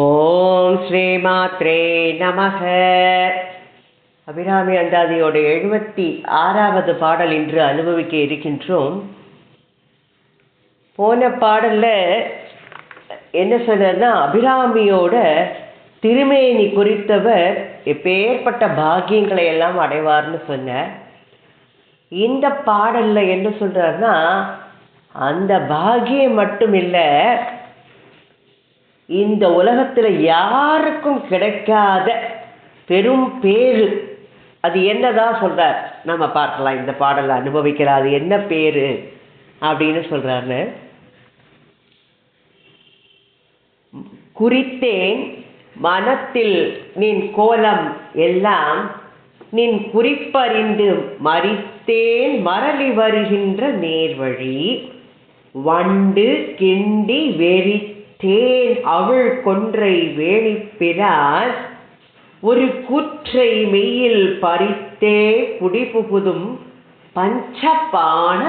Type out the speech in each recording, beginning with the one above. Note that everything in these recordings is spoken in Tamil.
ஓம் ஸ்ரீமாத்ரே நமக. அபிராமி அந்தாதியோட எழுபத்தி ஆறாவது பாடல் இன்று அனுபவிக்க இருக்கின்றோம். போன பாடலில் என்ன சொன்னார்னா அபிராமியோட திருமேனி குறித்தவர் எப்பேற்பட்ட பாக்கியங்களை எல்லாம் அடைவார்னு சொன்னார். இந்த பாடலில் என்ன சொல்கிறாருன்னா அந்த பாக்கியம் மட்டும் இல்லை இந்த உலகத்துல யாருக்கும் கிடைக்காத பெரும் பேரு. அது என்னதான் சொல்றார் நம்ம பார்க்கலாம். இந்த பாடலை அனுபவிக்கிற அது என்ன பேரு? அப்படின்னு சொல்றாரு குறித்தேன் மனத்தில் நின் கோலம் எல்லாம் நின் குறிப்பறிந்து மறித்தேன் மரளி வருகின்ற நேர்வழி. வண்டு கிண்டி தேன் அவள் கொன்றை வேணிப்பினார் ஒரு கூற்றை மெய்யில் பறித்தே குடிபுகுதும் பஞ்சபான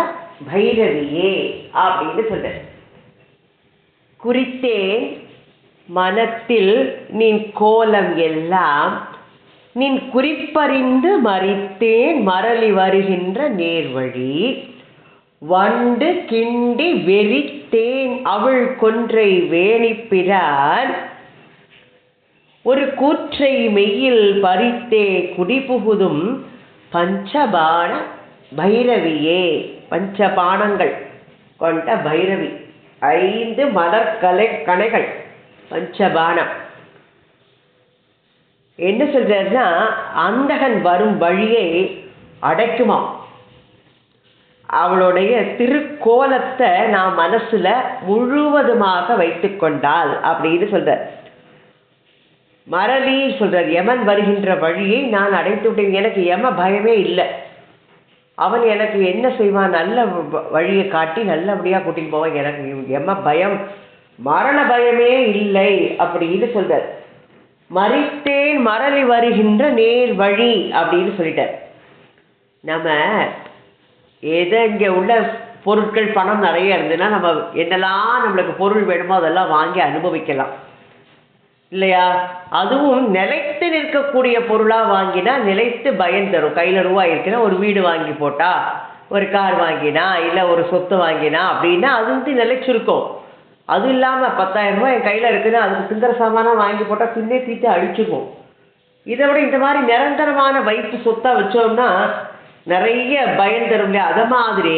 பைரவியே அப்படின்னு சொல்ற குறித்தேன் மனத்தில் நின் கோலம் எல்லாம் நின் குறிப்பறிந்து மறித்தேன் மரளி வருகின்ற நேர்வழி வண்டு கிண்டி வெறித்தேன் அவள் கொன்றை வேணிப்பிறார் ஒரு கூற்றை மெய்யில் பறித்தே குடிபுகுதும் பஞ்சபான பைரவியே. பஞ்சபானங்கள் கொண்ட பைரவி. ஐந்து மலர்கலை கணைகள். பஞ்சபானம். என்ன சொல்றாருன்னா அந்தகன் வரும் வழியை அடைக்குமாம். அவளுடைய திருக்கோலத்தை நான் மனசுல முழுவதுமாக வைத்துக்கொண்டால் அப்படின்னு சொல்றார். மரளி சொல்றார். யமன் வருகின்ற வழியை நான் அடைத்து விட்டேன். எனக்கு யம பயமே இல்லை. அவன் எனக்கு என்ன செய்வான்? நல்ல வ- வழியை காட்டி நல்லபடியாக கூட்டிட்டு போவான். எனக்கு எம பயம் மரண பயமே இல்லை அப்படின்னு சொல்றார். மறித்தேன் மரளி வருகின்ற நேர் வழி அப்படின்னு சொல்லிட்டார். நம்ம ஏதோ இங்கே உள்ள பொருட்கள் பணம் நிறைய இருந்ததுன்னா நம்ம என்னெல்லாம் நம்மளுக்கு பொருள் வேணுமோ அதெல்லாம் வாங்கி அனுபவிக்கலாம். இல்லையா? அதுவும் நிலைத்து நிற்கக்கூடிய பொருளாக வாங்கினா நிலைத்து பயன் தரும். கையில் ரூபாய் இருக்குன்னா ஒரு வீடு வாங்கி போட்டா ஒரு கார் வாங்கினா இல்லை ஒரு சொத்து வாங்கினா அப்படின்னா அது வந்து நிலைச்சிருக்கும் அது இல்லாமல் பத்தாயிரம் ரூபாய் என் கையில் இருக்குன்னா அதுக்கு சிந்தர சாமானாக வாங்கி போட்டால் பின்னே தீட்டு அழிச்சுக்கும் இதை விட இந்த மாதிரி நிரந்தரமான வைப்பு சொத்தாக வச்சோம்னா நிறைய பயன் தரும் இல்லையா? அதை மாதிரி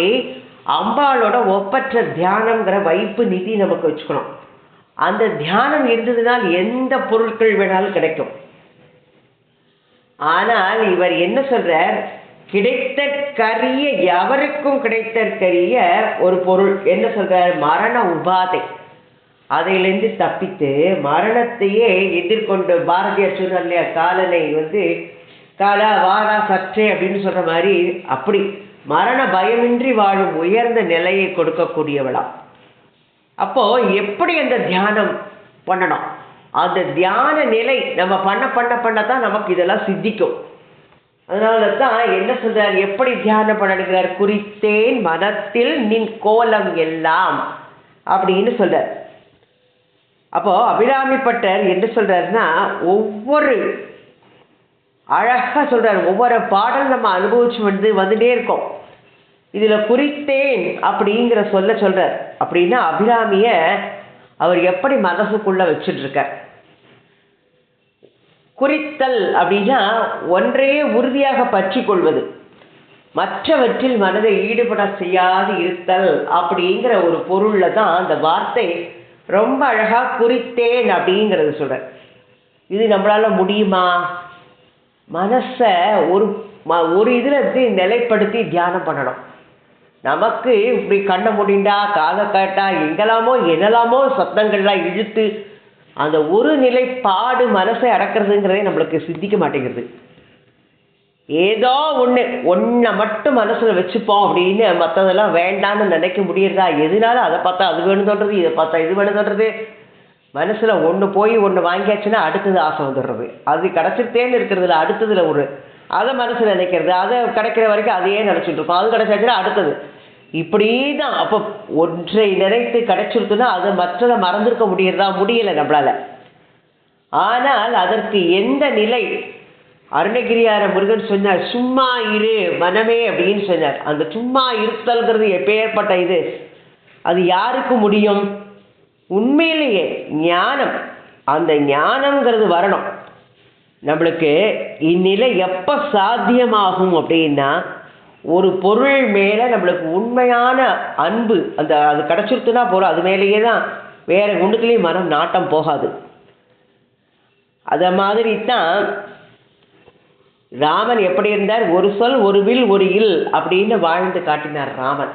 அம்பாளோட ஒப்பற்ற தியானம்ங்கிற வைப்பு நிதி நமக்கு வச்சுக்கணும். அந்த தியானம் இருந்ததுனால் எந்த பொருட்கள் வேணாலும் கிடைக்கும். ஆனால் இவர் என்ன சொல்றார்? கிடைத்த கரிய எவருக்கும் கிடைத்த கரிய ஒரு பொருள். என்ன சொல்றார்? மரண உபாதை. அதிலிருந்து தப்பித்து மரணத்தையே எதிர்கொண்டு பாரதியார் சொன்னார் இல்லையா? காலனை வந்து காலா வாரா சற்றே அப்படின்னு சொல்கிற மாதிரி அப்படி மரண பயமின்றி வாழும் உயர்ந்த நிலையை கொடுக்கக்கூடியவளாம் அப்போது எப்படி அந்த தியானம் பண்ணணும்? அந்த தியான நிலை நம்ம பண்ண பண்ண பண்ண தான் நமக்கு இதெல்லாம் சித்திக்கும். அதனால தான் என்ன சொல்கிறார் எப்படி தியானம் பண்ணுகிறார் குறித்தேன் மனத்தில் நின் கோலம் எல்லாம் அப்படின்னு சொல்கிறார் அப்போது அபிராமிப்பட்டர் என்ன சொல்கிறாருன்னா ஒவ்வொரு அழகாக சொல்கிறார் ஒவ்வொரு பாடல் நம்ம அனுபவிச்சு வந்து வந்துட்டே இருக்கோம். இதில் குறித்தேன் அப்படிங்கிற சொல்ல சொல்கிறார் அப்படின்னா அபிராமிய அவர் எப்படி மனசுக்குள்ளே வச்சுட்ருக்கார் குறித்தல் அப்படின்னா ஒன்றையே உறுதியாக பற்றி கொள்வது. மற்றவற்றில் மனதை ஈடுபட செய்யாது இருத்தல் அப்படிங்கிற ஒரு பொருளில் தான் அந்த வார்த்தை ரொம்ப அழகாக குறித்தேன் அப்படிங்கிறது சொல்கிறார் இது நம்மளால் முடியுமா? மனசை ஒரு ம- ஒரு இதில் இருந்து நிலைப்படுத்தி தியானம் பண்ணணும்? நமக்கு இப்படி கண்ணை முடிண்டா காதை கேட்டா எங்கெல்லாமோ என்னெல்லாமோ சத்தங்கள்லாம் இழுத்து அந்த ஒரு நிலைப்பாடு மனசை அடக்கிறதுங்கிறதே நம்மளுக்கு சித்திக்க மாட்டேங்கிறது ஏதோ ஒன்று ஒன்றை மட்டும் மனசில் வச்சுப்போம் அப்படின்னு மற்றதெல்லாம் வேண்டாம்னு நினைக்க முடியறதா? எதுனாலும் அதை பார்த்தா அது வேணும் தோன்றது இதை பார்த்தா இது வேணும் தோன்றது? மனசில் ஒன்று போய் ஒன்று வாங்கியாச்சுன்னா அடுத்தது ஆசை வந்துடுறது. அது கிடச்சிட்டேன்னு இருக்கிறதுல அடுத்ததுல ஒரு அதை மனசில் நினைக்கிறது அதை கிடைக்கிற வரைக்கும் அதையே நினச்சிட்டு இருக்கோம். அது கிடச்சாச்சுன்னா அடுத்தது. இப்படி தான் அப்போ ஒன்றை நினைத்து கிடைச்சிருக்குன்னா அது மற்றதை மறந்துருக்க முடியறதா? முடியலை நம்மளால. ஆனால் அதற்கு எந்த நிலை? அருணகிரியார முருகன் சொன்னார் சும்மா இரு மனமே அப்படின்னு சொன்னார். அந்த சும்மா இருத்தல்ங்கிறது எப்பேற்பட்ட இது? அது யாருக்கு முடியும்? உண்மையிலேயே ஞானம் அந்த ஞானம்ங்கிறது வரணும். நம்மளுக்கு இந்நிலை எப்போ சாத்தியமாகும் அப்படின்னா ஒரு பொருள் மேலே நம்மளுக்கு உண்மையான அன்பு அந்த அது கிடச்சிருத்துனா போகிறோம் அது மேலேயே தான் வேற குண்டுக்குலேயும் மனம் நாட்டம் போகாது. அதை மாதிரி தான் ராமன் எப்படி இருந்தார்? ஒரு சொல் ஒரு வில் ஒரு இல் அப்படின்னு வாழ்ந்து காட்டினார் ராமன்.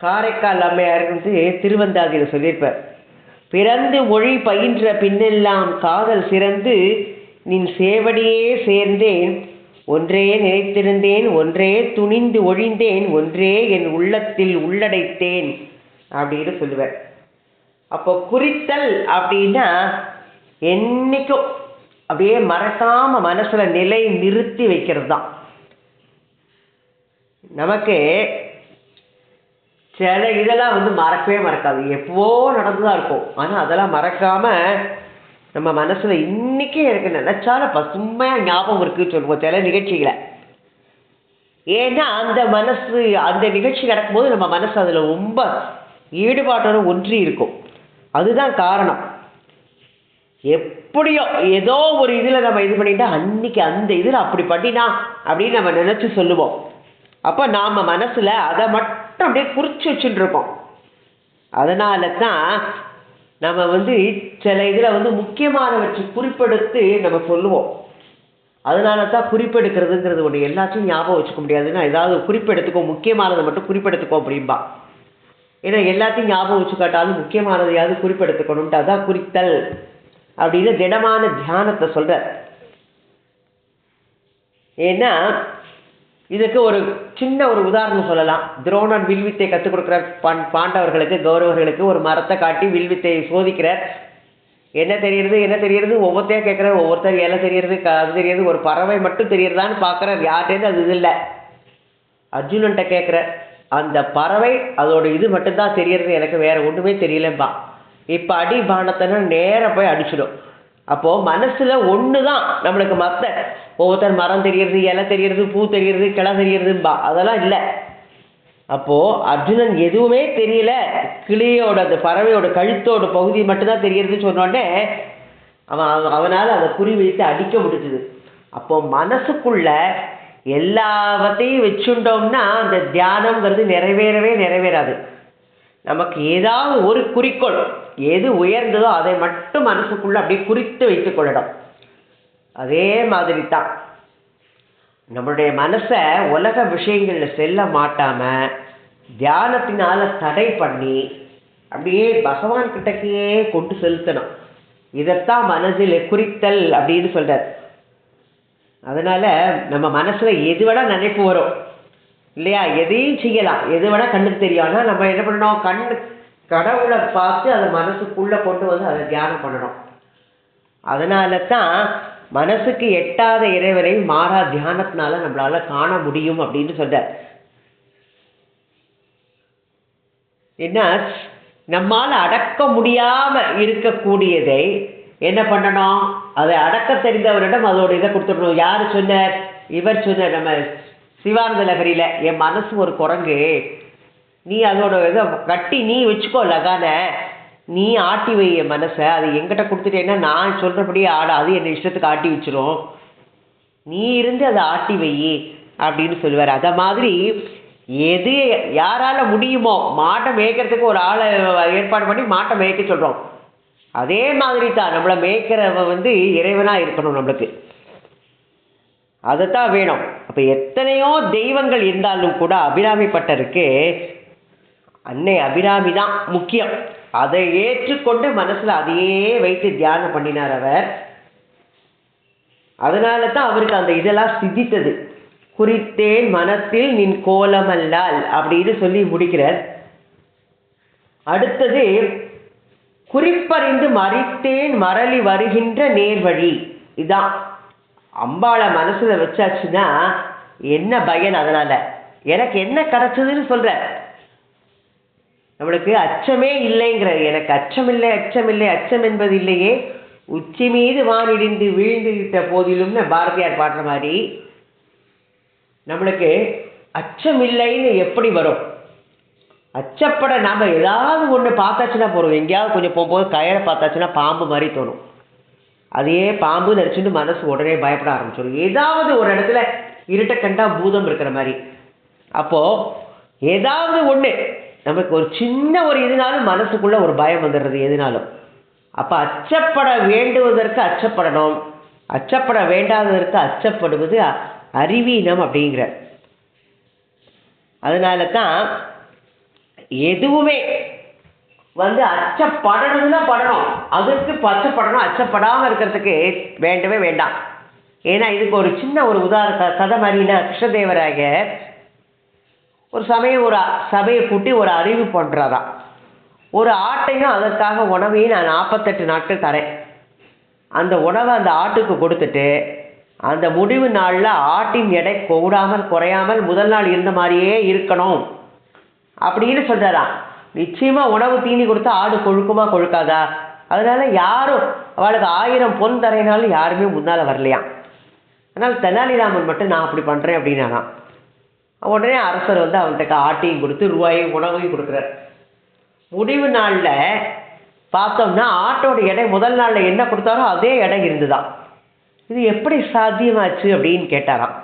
காரைக்கால் அம்மையார் வந்து திருவந்தாதியில் சொல்லியிருப்பார். பிறந்து ஒழி பயின்ற பின்னெல்லாம் காதல் சிறந்து நின் சேவடியே சேர்ந்தேன் ஒன்றே நினைத்திருந்தேன் ஒன்றே துணிந்து ஒழிந்தேன் ஒன்றே என் உள்ளத்தில் உள்ளடைத்தேன் அப்படின்னு சொல்லுவேன் அப்போ குறித்தல் அப்படின்னா என்னைக்கும் அப்படியே மறக்காமல் மனசில் நிலை நிறுத்தி வைக்கிறது தான் நமக்கு சில இதெல்லாம் வந்து மறக்கவே மறக்காது. எப்போ நடந்துதான் இருக்கும். ஆனால் அதெல்லாம் மறக்காம நம்ம மனசில் இன்றைக்கே எனக்கு நினச்சாலும் பசுமையாக ஞாபகம் இருக்குன்னு சொல்லுவோம் சில நிகழ்ச்சிகளை. ஏன்னா அந்த மனசு அந்த நிகழ்ச்சி நடக்கும்போது நம்ம மனசு அதில் ரொம்ப ஈடுபாட்டோட ஒன்றி இருக்கும். அதுதான் காரணம். எப்படியோ ஏதோ ஒரு இதில் நம்ம இது பண்ணிட்டா அன்னைக்கு அந்த இதில் அப்படி பண்ணினா அப்படின்னு நம்ம நினச்சி சொல்லுவோம். அப்போ நாம் மனசில் அதை மட்டும் அப்படியே குறித்து வச்சுட்டு இருக்கோம் அதனால தான் நம்ம வந்து சில இதில் வந்து முக்கியமானவற்றை குறிப்பெடுத்து நம்ம சொல்லுவோம். அதனால தான் குறிப்பெடுக்கிறதுங்கிறது ஒன்று எல்லாத்தையும் ஞாபகம் வச்சுக்க முடியாதுன்னா ஏதாவது குறிப்பெடுத்துக்கோ முக்கியமானதை மட்டும் குறிப்பெடுத்துக்கோ அப்படின்பா ஏன்னா எல்லாத்தையும் ஞாபகம் வச்சுக்காட்டாலும் முக்கியமானதையாவது குறிப்பெடுத்துக்கணும்ட்டு அதான் குறித்தல் அப்படின்னு திடமான தியானத்தை சொல்கிறார் ஏன்னா இதுக்கு ஒரு சின்ன ஒரு உதாரணம் சொல்லலாம். துரோணன் வில்வித்தை கற்றுக் கொடுக்குற பாண் பாண்டவர்களுக்கு கௌரவர்களுக்கு ஒரு மரத்தை காட்டி வில்வித்தை சோதிக்கிறார். என்ன தெரியுறது என்ன தெரியுறது? ஒவ்வொருத்தையும் கேட்குறாரு ஒவ்வொருத்தர் இலை தெரியுறது க அது தெரியுது ஒரு பறவை மட்டும் தெரியுறதான்னு பார்க்குறார். யார்கிட்டேருந்து? அது இது இல்லை. அர்ஜுனன்ட்ட கேட்குற அந்த பறவை அதோட இது மட்டும்தான் தெரியறது எனக்கு வேற ஒன்றுமே தெரியலம்பா. இப்போ அடி பானத்தைனா நேராக போய் அடிச்சிடும். அப்போது மனசில் ஒன்று தான் நம்மளுக்கு மற்ற ஒவ்வொருத்தர் மரம் தெரியறது இலை தெரியறது பூ தெரியறது கிளை தெரியறதும்பா அதெல்லாம் இல்லை. அப்போது அர்ஜுனன் எதுவுமே தெரியல. கிளியோட அந்த பறவையோட கழுத்தோட பகுதி மட்டும்தான் தெரியறதுன்னு சொன்னோடனே அவன் அவனால் அதை குறி வைத்து அடிக்க முடிச்சுது அப்போ மனசுக்குள்ள எல்லாவற்றையும் வச்சுட்டோம்னா அந்த தியானம்ங்கிறது நிறைவேறவே நிறைவேறாது. நமக்கு ஏதாவது ஒரு குறிக்கோள் எது உயர்ந்ததோ அதை மட்டும் மனசுக்குள்ள அப்படியே குறித்து வைத்துக் கொள்ளணும். அதே மாதிரி தான் நம்மளுடைய மனசை உலக விஷயங்களில் செல்ல மாட்டாம தியானத்தினால தடை பண்ணி அப்படியே பகவான் கிட்டக்கையே கொண்டு செலுத்தணும். இதைத்தான் மனதில் குறித்தல் அப்படின்னு சொல்றார். அதனால நம்ம மனசுல எது வேணா நினைப்பு வரும். இல்லையா? எதையும் செய்யலாம். எது வேணா கண்ணுக்கு தெரியும் ஆனால் நம்ம என்ன பண்ணணும்? கண்ணு கடவுளை பார்த்து அதை மனசுக்குள்ள கொண்டு வந்து அதை தியானம் பண்ணணும். அதனால தான் மனசுக்கு எட்டாத இறைவனை மாறா தியானத்தினால நம்மளால காண முடியும் அப்படின்னு சொல்றார். என்ன? நம்மால் அடக்க முடியாம இருக்கக்கூடியதை என்ன பண்ணணும்? அதை அடக்க தெரிந்தவரிடம் அதோட இதை கொடுத்துடணும். யார் சொன்னார்? இவர் சொன்னார் நம்ம சிவானந்த லகரியில் என் மனசு ஒரு குரங்கு. நீ அதோட இதை கட்டி நீ வச்சுக்கோ லகான. நீ ஆட்டி வை என் மனசை. அது எங்கிட்ட கொடுத்துட்டேன்னா நான் சொல்கிறபடியே ஆட அது என்னை இஷ்டத்துக்கு ஆட்டி வச்சிரும். நீ இருந்து அதை ஆட்டி வை அப்படின்னு சொல்லுவார். அதை மாதிரி எது யாரால முடியுமோ மாட்டை மேய்க்கிறதுக்கு ஒரு ஆளை ஏற்பாடு பண்ணி மாட்டை மேய்க்க சொல்கிறோம் அதே மாதிரி தான் நம்மளை மேய்க்கிறவ வந்து இறைவனாக இருக்கணும் நம்மளுக்கு. அதைத்தான் வேணும். அப்போ எத்தனையோ தெய்வங்கள் இருந்தாலும் கூட அபிராமிப்பட்டருக்கு அன்னை அபிராமி தான் முக்கியம். அதை ஏற்றுக்கொண்டு மனசில் அதையே வைத்து தியானம் பண்ணினார் அவர். அதனால தான் அவருக்கு அந்த இதெல்லாம் சிதித்தது குறித்தேன் மனத்தில் நின் கோலமல்லால் அப்படின்னு சொல்லி முடிக்கிறார். அடுத்தது குறிப்பறிந்து மறித்தேன் மரளி வருகின்ற நேர்வழி. இதான். அம்பாளை மனசுல வச்சாச்சுன்னா என்ன பயன் அதனால? எனக்கு என்ன கிடைச்சதுன்னு சொல்ற. நம்மளுக்கு அச்சமே இல்லைங்கிற எனக்கு அச்சம் இல்லை அச்சம் இல்லை அச்சம் என்பது இல்லையே உச்சி மீது வானிடிந்து வீழ்ந்துவிட்ட போதிலும்னு பாரதியார் பாடுற மாதிரி நம்மளுக்கு அச்சம் இல்லைன்னு எப்படி வரும்? அச்சப்பட நாம் ஏதாவது ஒன்று பார்த்தாச்சுன்னா போகிறோம் எங்கேயாவது கொஞ்சம் போகும்போது கயலை பார்த்தாச்சுன்னா பாம்பு மாதிரி தோணும். அதையே பாம்பு நினச்சிட்டு மனசு உடனே பயப்பட ஆரம்பிச்சிடும் ஏதாவது ஒரு இடத்துல இருட்டை கண்டா பூதம் இருக்கிற மாதிரி. அப்போது ஏதாவது ஒன்று நமக்கு ஒரு சின்ன ஒரு இதுனாலும் மனசுக்குள்ளே ஒரு பயம் வந்துடுறது எதுனாலும். அப்போ அச்சப்பட வேண்டுவதற்கு அச்சப்படணும். அச்சப்பட வேண்டாததற்கு அச்சப்படுவது அ- அறிவீனம் அப்படிங்கிற. அதனால தான் எதுவுமே வந்து அச்சப்படணும்னா படணும். அதுக்கு இப்ப அச்சப்படணும் அச்சப்படாமல் இருக்கிறதுக்கு வேண்டவே வேண்டாம். ஏன்னா இதுக்கு ஒரு சின்ன ஒரு உதாரண கதை மாதிரின்னா கிருஷ்ணதேவராக ஒரு சமயம் ஒரு சபையை கூட்டி ஒரு அறிவு பண்ணுறாராம் ஒரு ஆட்டையும் அதற்காக உணவையும் நான் நாற்பத்தெட்டு நாட்கள் தரேன். அந்த உணவை அந்த ஆட்டுக்கு கொடுத்துட்டு அந்த முடிவு நாளில் ஆட்டின் எடை கூடாமல் குறையாமல் முதல் நாள் இருந்த மாதிரியே இருக்கணும். அப்படின்னு சொல்கிறாராம் நிச்சயமாக உணவு தீனி கொடுத்தா ஆடு கொழுக்குமா கொழுக்காதா? அதனால யாரும் அவளுக்கு ஆயிரம் பொன் தரையினாலும் யாருமே முன்னால் வரலையாம். அதனால் தெனாலிராமன் மட்டும் நான் அப்படி பண்ணுறேன் அப்படின்னாராம். உடனே அரசர் வந்து அவன்கிட்ட ஆட்டையும் கொடுத்து ரூபாயும் உணவையும் கொடுக்குறார். முடிவு நாளில் பார்த்தோம்னா ஆட்டோட எடை முதல் நாளில் என்ன கொடுத்தாரோ அதே எடை இருந்துதான். இது எப்படி சாத்தியமாச்சு அப்படின்னு கேட்டாராம்.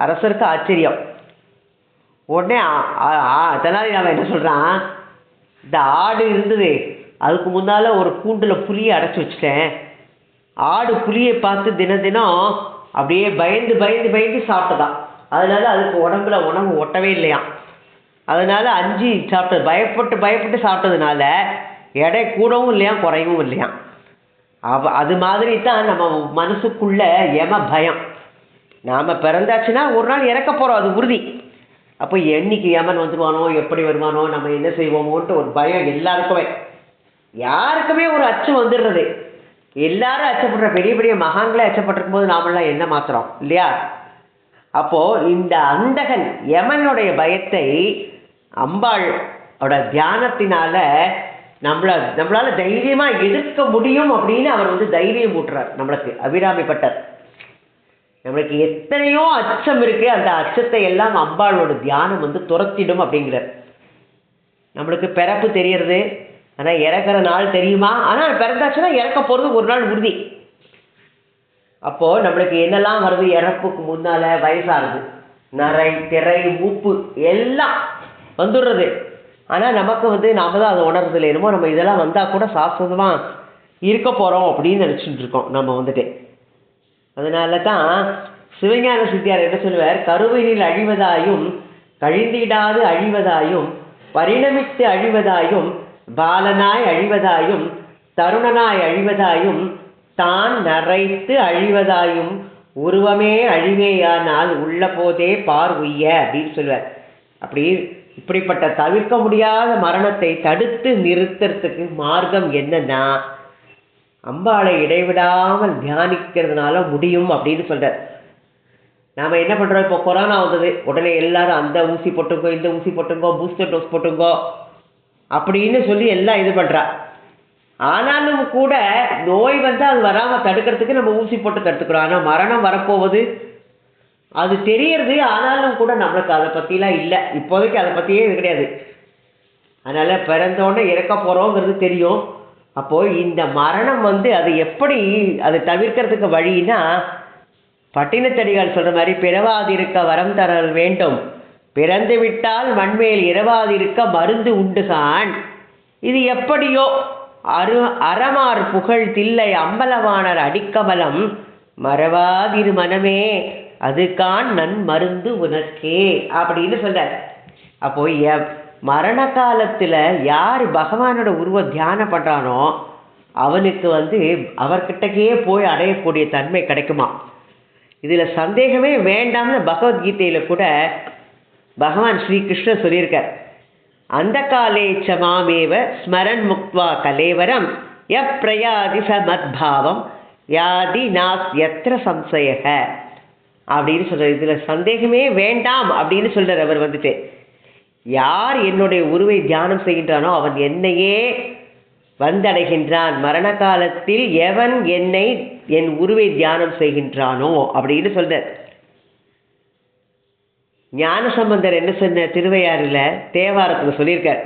அரசருக்கு ஆச்சரியம். உடனே ஆ- ஆ- என்ன சொல்கிறான் இந்த ஆடு இருந்தது அதுக்கு முன்னால் ஒரு கூண்டில் புலியை அடைச்சி வச்சுட்டேன். ஆடு புலியை பார்த்து தினம் தினம் அப்படியே பயந்து பயந்து பயந்து சாப்பிட்டதான் அதனால அதுக்கு உடம்புல உணவு ஒட்டவே இல்லையாம். அதனால் அஞ்சு சாப்பிட்டது பயப்பட்டு பயப்பட்டு சாப்பிட்டதுனால எடை கூடவும் இல்லையாம் குறையவும் இல்லையாம். அவ அது மாதிரி தான் நம்ம மனசுக்குள்ள எம பயம். நாம் பிறந்தாச்சுன்னா ஒரு நாள் இறக்க போகிறோம் அது உறுதி. அப்போ என்னைக்கு யமன் வந்துடுவானோ எப்படி வருவானோ நம்ம என்ன செய்வோமோன்ட்டு ஒரு பயம் எல்லாருக்குமே. யாருக்குமே ஒரு அச்சம் வந்துடுறது. எல்லாரும் அச்சப்படுற பெரிய பெரிய மகான்களே அச்சப்பட்டிருக்கும் போது நாமெல்லாம் என்ன மாத்திரம் இல்லையா? அப்போ இந்த அந்தகன் யமனுடைய பயத்தை அம்பாளோட தியானத்தினால நம்மள நம்மளால தைரியமா எதிர்க்க முடியும் அப்படின்னு அவர் வந்து தைரியம் ஊட்டுறார் நம்மளுக்கு அபிராமி பட்டர் நம்மளுக்கு எத்தனையோ அச்சம் இருக்கு அந்த அச்சத்தை எல்லாம் அம்பாளோட தியானம் வந்து துரத்திடும் அப்படிங்கிறார். நம்மளுக்கு பிறப்பு தெரியறது ஆனால் இறக்குற நாள் தெரியுமா? ஆனால் பிறந்தாச்சுன்னா இறக்க போகிறது ஒரு நாள் உறுதி. அப்போது நம்மளுக்கு என்னெல்லாம் வருது? இறப்புக்கு முன்னால் வயசாகுது. நரை திரை மூப்பு எல்லாம் வந்துடுறது. ஆனால் நமக்கு வந்து நாம தான் அதை உணர்றதில்லை. என்னமோ நம்ம இதெல்லாம் வந்தால் கூட சாஸ்வதமாக இருக்க போகிறோம் அப்படின்னு நினச்சிட்டு இருக்கோம் நம்ம வந்துட்டு. அதனால தான் சிவஞான சித்தியார் என்ன சொல்லுவார்? கருவினில் அழிவதாயும் கழிந்திடாது அழிவதாயும் பரிணமித்து அழிவதாயும் பாலனாய் அழிவதாயும் தருணனாய் அழிவதாயும் தான் நரைத்து அழிவதாயும் உருவமே அழிவேயானால் உள்ள போதே பார் உய்ய அப்படின்னு சொல்லுவார். அப்படி இப்படிப்பட்ட தவிர்க்க முடியாத மரணத்தை தடுத்து நிறுத்துறதுக்கு மார்க்கம் என்னன்னா அம்பாளை இடைவிடாமல் தியானிக்கிறதுனால முடியும் அப்படின்னு சொல்றார். நாம் என்ன பண்ணுறோம் இப்போ கொரோனா வந்தது. உடனே எல்லாரும் அந்த ஊசி போட்டுங்கோ இந்த ஊசி போட்டுங்கோ பூஸ்டர் டோஸ் போட்டுங்கோ அப்படின்னு சொல்லி எல்லாம் இது பண்ணுறா ஆனாலும் கூட நோய் வந்து அது வராமல் தடுக்கிறதுக்கு நம்ம ஊசி போட்டு தடுத்துக்கிறோம். ஆனால் மரணம் வரப்போவது அது தெரியறது ஆனாலும் கூட நம்மளுக்கு அதை பற்றிலாம் இல்லை. இப்போதைக்கு அதை பற்றியே இது கிடையாது. அதனால் பிறந்தோடனே இறக்க போகிறோங்கிறது தெரியும். அப்போது இந்த மரணம் வந்து அது எப்படி அதை தவிர்க்கிறதுக்கு வழின்னா பட்டினத்தடிகள் சொல்கிற மாதிரி பிறவாதிருக்க வரம் தர வேண்டும். பிறந்து விட்டால் மண்மேல் இரவாதிருக்க மருந்து உண்டுகான் இது எப்படியோ அரு அறமார் புகழ் தில்லை அம்பலவாணர் அடிக்கமலம் மறவாதிரு மனமே அதுக்கான் நன் மருந்து உனக்கே அப்படின்னு சொல்கிறார் அப்போ எ- மரண காலத்தில் யார் பகவானோட உருவம் தியானம் பண்ணுறானோ அவனுக்கு வந்து அவர்கிட்டக்கே போய் அடையக்கூடிய தன்மை கிடைக்குமா? இதில் சந்தேகமே வேண்டாம்னு பகவத்கீதையில் கூட பகவான் ஸ்ரீகிருஷ்ணர் சொல்லியிருக்கார். அந்த காலே ச மாமேவ ஸ்மரன் முக்வா கலேவரம். எப்ரயாதி ச மத்பாவம் யாதி நாஸ் எத்திர சம்சயக. அப்படின்னு சொல்கிறார் இதில் சந்தேகமே வேண்டாம் அப்படின்னு சொல்கிறார் அவர் வந்துட்டு. யார் என்னுடைய உருவை தியானம் செய்கின்றானோ அவன் என்னையே வந்தடைகின்றான். மரண காலத்தில் எவன் என்னை என் உருவை தியானம் செய்கின்றானோ அப்படின்னு சொல்கிறார் ஞான சம்பந்தர் என்ன சொன்ன திருவையாறுல தேவாரத்துல சொல்லியிருக்கார்.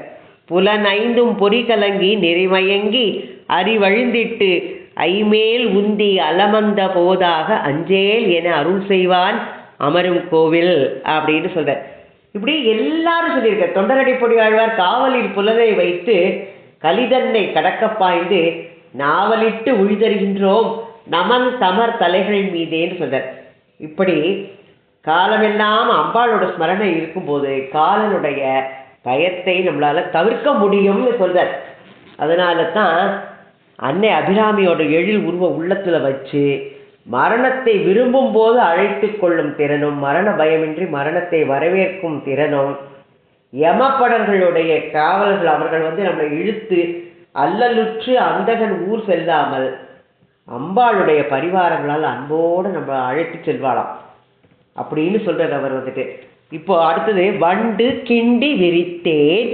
புலன் ஐந்தும் பொறி கலங்கி நிறைமயங்கி அறிவழிந்திட்டு ஐமேல் உந்தி அலமந்த போதாக அஞ்சேல் என அருள் செய்வான் அமரும் கோவில் அப்படின்னு சொல்கிறார் இப்படி எல்லாரும் சொல்லியிருக்கார். தொண்டரடி பொடி ஆழ்வார் காவலில் புலனை வைத்து கலிதன்னை கடக்க பாய்ந்து நாவலிட்டு உழிதருகின்றோம் நமன் தமர் தலைகள் மீதேன்னு சொல்கிறார் இப்படி காலமெல்லாம் அம்பாளோட ஸ்மரணை இருக்கும்போது காலனுடைய பயத்தை நம்மளால் தவிர்க்க முடியும்னு சொல்கிறார் அதனால தான் அன்னை அபிராமியோட எழில் உருவ உள்ளத்தில் வச்சு மரணத்தை விரும்பும் போது அழைத்து கொள்ளும் திறனும் மரண பயமின்றி மரணத்தை வரவேற்கும் திறனும் யமப்படர்களுடைய காவலர்கள் அவர்கள் வந்து நம்மளை இழுத்து அல்லலுற்று அந்தகன் ஊர் செல்லாமல் அம்பாளுடைய பரிவாரங்களால் அன்போடு நம்ம அழைத்து செல்வாளாம். அப்படின்னு சொல்கிறார் அவர் வந்துட்டு. இப்போ அடுத்தது வண்டு கிண்டி விரித்தேன்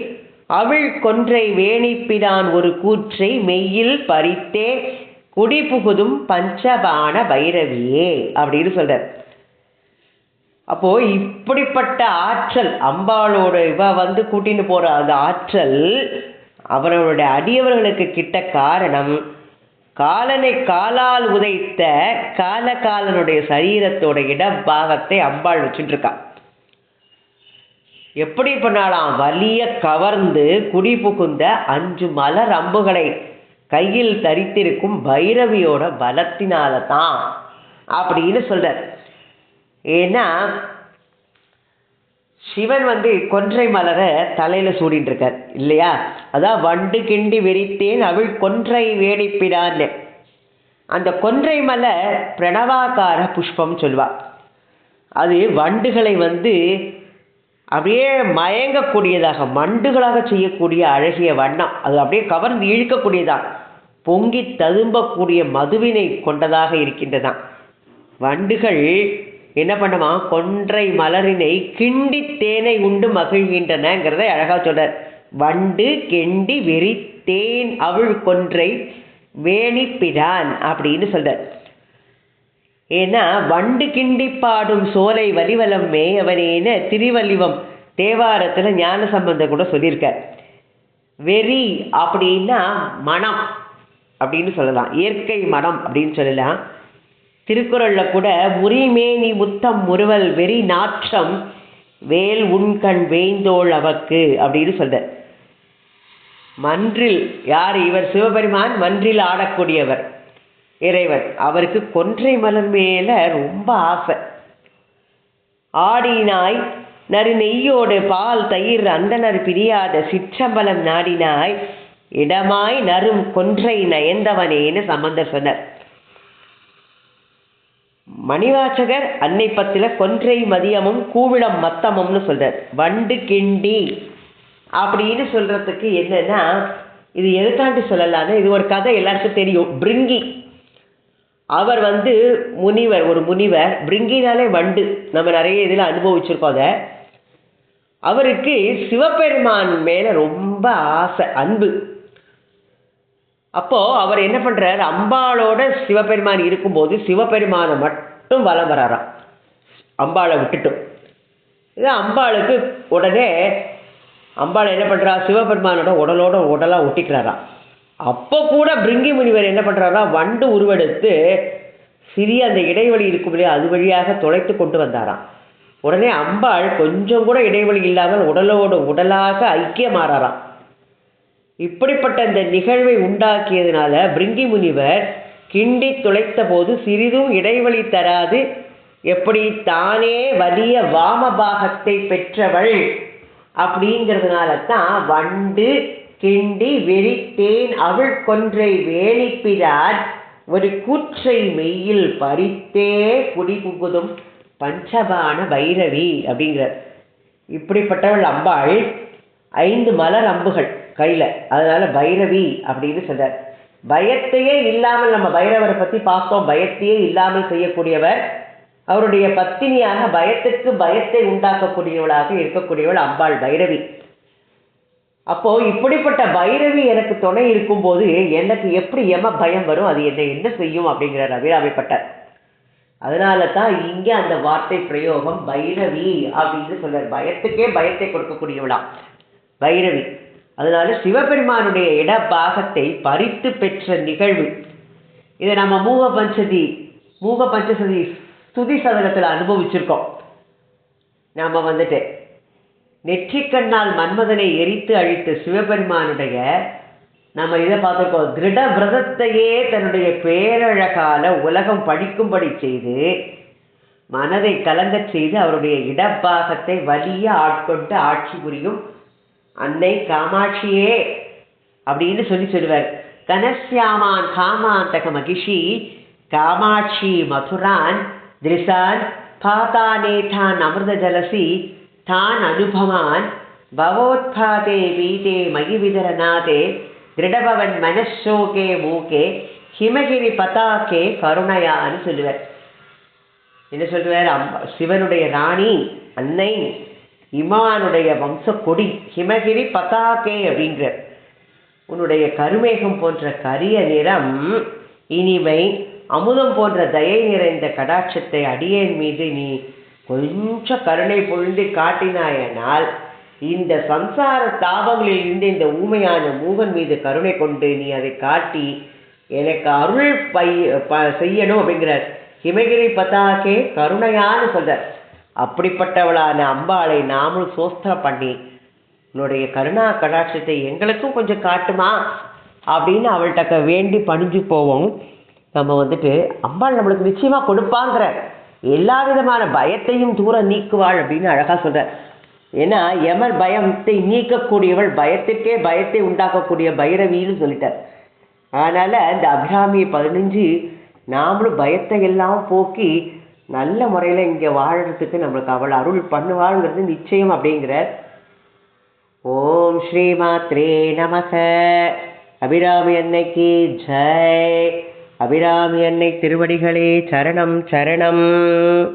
அவள் கொன்றை வேணிப்பினான் ஒரு கூற்றை மெய்யில் பறித்தே குடிபுகுதும் பஞ்சபான பைரவியே அப்படின்னு சொல்கிறார் அப்போ இப்படிப்பட்ட ஆற்றல் அம்பாளோட இவ வந்து கூட்டின்னு போற அந்த ஆற்றல் அவர்களுடைய அடியவர்களுக்கு கிட்ட காரணம் காலனை காலால் உதைத்த காலகாலனுடைய சரீரத்தோட இடப்பாகத்தை அம்பாள் வச்சுட்டுருக்கா எப்படி பண்ணாலாம் வலிய கவர்ந்து குடி புகுந்த அஞ்சு மலர் அம்புகளை கையில் தரித்திருக்கும் பைரவியோட பலத்தினால தான் அப்படின்னு சொல்கிறார் ஏன்னா சிவன் வந்து கொன்றை மலரை தலையில் சூடிட்டு இருக்கார் இல்லையா? அதான் வண்டு கிண்டி வெறித்தேன் அவள் கொன்றை வேடிப்பிடான்னு அந்த கொன்றை மலர் பிரணவாக்கார புஷ்பம் சொல்லுவாள் அது வண்டுகளை வந்து அப்படியே மயங்கக்கூடியதாக மண்டுகளாக செய்யக்கூடிய அழகிய வண்ணம். அது அப்படியே கவர்ந்து இழுக்கக்கூடியதாக பொங்கி ததும்பக்கூடிய மதுவினை கொண்டதாக இருக்கின்றதாம் வண்டுகள் என்ன பண்ணுமா? கொன்றை மலரினை கிண்டி தேனை உண்டு மகிழ்கின்றனங்கிறத அழகா சொல்றார். வண்டு கெண்டி வெறி தேன் அவள் கொன்றை வேணிப்பிடான் அப்படின்னு சொல்றார். ஏன்னா வண்டு கிண்டி பாடும் சோலை வலிவலம் மேயவனேன திருவல்லிவம் தேவாரத்தில் ஞான சம்பந்தம் கூட சொல்லியிருக்கார். வெறி அப்படின்னா மனம் அப்படின்னு சொல்லலாம். இயற்கை மனம் அப்படின்னு சொல்லலாம். திருக்குறளில் கூட உரிமேனி முத்தம் முறுவல் வெறி நாற்றம் வேல் உண்கண் வேய்ந்தோள் அவக்கு அப்படின்னு சொல்ற மன்றில் யார் இவர்? சிவபெருமான் மன்றில் ஆடக்கூடியவர் இறைவன். அவருக்கு கொன்றை மலர் மேல ரொம்ப ஆசை. ஆடினாய் நறு நெய்யோடு பால் தயிர் அந்தனர் பிரியாத சிற்றம்பலம் நாடினாய் இடமாய் நரும் கொன்றை நயந்தவனேன்னு சம்பந்தர் சொன்னார். மணிவாசகர் அன்னை பத்தில கொன்றை மதியமும் கூவிளம் மத்தமும்னு சொல்றார். வண்டு கிண்டி அப்படின்னு சொல்றதுக்கு என்னன்னா இது எதுக்காண்டி சொல்லலாம் இது ஒரு கதை எல்லாருக்கும் தெரியும். பிரிங்கி. அவர் வந்து முனிவர் ஒரு முனிவர். பிரிங்கினாலே வண்டு. நம்ம நிறைய இதில் அனுபவிச்சிருக்கோம் அதை. அவருக்கு சிவபெருமான் மேலே ரொம்ப ஆசை அன்பு. அப்போது அவர் என்ன பண்ணுறார் அம்பாளோட சிவபெருமான் இருக்கும்போது சிவபெருமானை மட்டும் மட்டும் வலம் வராராம். அம்பாளை விட்டுட்டும். இது அம்பாளுக்கு உடனே அம்பாள் என்ன பண்றா? சிவபெருமானோட உடலோட உடலா ஒட்டிக்கிறாராம் அப்போ கூட பிரிங்கி முனிவர் என்ன பண்றாரா? வண்டு உருவெடுத்து சிறிய அந்த இடைவெளி இருக்கும் இல்லையா அது வழியாக தொலைத்து கொண்டு வந்தாராம். உடனே அம்பாள் கொஞ்சம் கூட இடைவெளி இல்லாமல் உடலோடு உடலாக ஐக்கியமாறாராம். இப்படிப்பட்ட இந்த நிகழ்வை உண்டாக்கியதுனால பிரிங்கி முனிவர் கிண்டி துளைத்த போது சிறிதும் இடைவெளி தராது. எப்படி? தானே வலிய வாமபாகத்தை பெற்றவள். அப்படிங்கிறதுனால தான் வண்டு கிண்டி வெறித்தேன் அவள் கொன்றை வேணிப்பிரான் ஒரு கூற்றை மெய்யில் பறித்தே குடி புகுதும் பஞ்சபான பைரவி அப்படிங்கிறார். இப்படிப்பட்டவள் அம்பாள். ஐந்து மலர் அம்புகள் கையில். அதனால் பைரவி அப்படின்னு சொல்கிறார் பயத்தையே இல்லாமல் நம்ம பைரவரை பற்றி பார்த்தோம். பயத்தையே இல்லாமல் செய்யக்கூடியவர் அவருடைய பத்தினியாக பயத்துக்கு பயத்தை உண்டாக்கக்கூடியவளாக இருக்கக்கூடியவள் அம்பாள் பைரவி. அப்போ இப்படிப்பட்ட பைரவி எனக்கு துணை இருக்கும்போது எனக்கு எப்படி எம பயம் வரும்? அது என்னை என்ன செய்யும்? அப்படிங்கிறார் அபிராமிப்பட்டார் அதனால தான் இங்கே அந்த வார்த்தை பிரயோகம் பைரவி அப்படின்னு சொல்றார். பயத்துக்கே பயத்தை கொடுக்கக்கூடியவளாம் பைரவி. அதனால சிவபெருமானுடைய இடபாகத்தை பறித்து பெற்ற நிகழ்வு. இதை நம்ம மூக பஞ்சதி மூக பஞ்சசதி ஸ்துதி சதகத்தில் அனுபவிச்சிருக்கோம். நாம் வந்துட்டு நெற்றிக்கண்ணால் மன்மதனை எரித்து அழித்த சிவபெருமானுடைய நம்ம இதை பார்த்துருக்கோம். திருட விரதத்தையே தன்னுடைய பேரழகால உலகம் படிக்கும்படி செய்து மனதை கலங்கச் செய்து அவருடைய இடப்பாகத்தை வலிய ஆட்கொண்டு ஆட்சி புரியும் அன்னை காமாட்சியே அப்படின்னு சொல்லி சொல்லுவார். கனஸ்யாமான் காமாந்தக மகிஷி காமாட்சி மதுரான் திரிசான் பாதானேதான் அமிர்த ஜலசி தான் அனுபவான் பவோத்பாதே வீதே மகிவிதரநாதே திருடபவன் மனசோகே மூகே ஹிமகிரி பதாகே கருணையான்னு சொல்லுவார். என்ன சொல்லுவார்? அம் சிவனுடைய ராணி அன்னை இமானுடைய வம்ச கொடி ஹிமகிரி பதாகே அப்படிங்கிற உன்னுடைய கருமேகம் போன்ற கரிய நிறம் இனிமை அமுதம் போன்ற தயை நிறைந்த கடாட்சத்தை அடியேன் மீது நீ கொஞ்சம் கருணை பொழுந்து காட்டினாயனால் இந்த சம்சார தாபங்களில் இருந்து இந்த ஊமையான மூகன் மீது கருணை கொண்டு நீ அதை காட்டி எனக்கு அருள் பை ப- செய்யணும் அப்படிங்கிறார். ஹிமகிரி பதாகே கருணையான்னு சொல்கிறார் அப்படிப்பட்டவளான அம்பாளை நாமும் சோஸ்திரம் பண்ணி உன்னுடைய கருணா கடாட்சத்தை எங்களுக்கும் கொஞ்சம் காட்டுமா? அப்படின்னு அவள்கிட்ட வேண்டி பணிஞ்சு போவோம். நம்ம வந்துட்டு அம்பாள் நம்மளுக்கு நிச்சயமாக கொடுப்பாங்கிற எல்லா விதமான பயத்தையும் தூரம் நீக்குவாள் அப்படின்னு அழகாக சொல்கிறார் ஏன்னா எமர் பயத்தை நீக்கக்கூடியவள் பயத்துக்கே பயத்தை உண்டாக்கக்கூடிய பைரவின்னு சொல்லிட்டார். அதனால் இந்த அபிராமி பதினஞ்சு நாமளும் பயத்தை எல்லாம் போக்கி நல்ல முறையில் இங்கே வாழறதுக்கு நம்மளுக்கு அவள் அருள் பண்ணுவாள்ங்கிறது நிச்சயம் அப்படிங்கிறார். ஓம் ஸ்ரீமாத்ரே நமக. அபிராமி அன்னைக்கு ஜெய். அபிராமி அன்னை திருவடிகளே சரணம் சரணம்.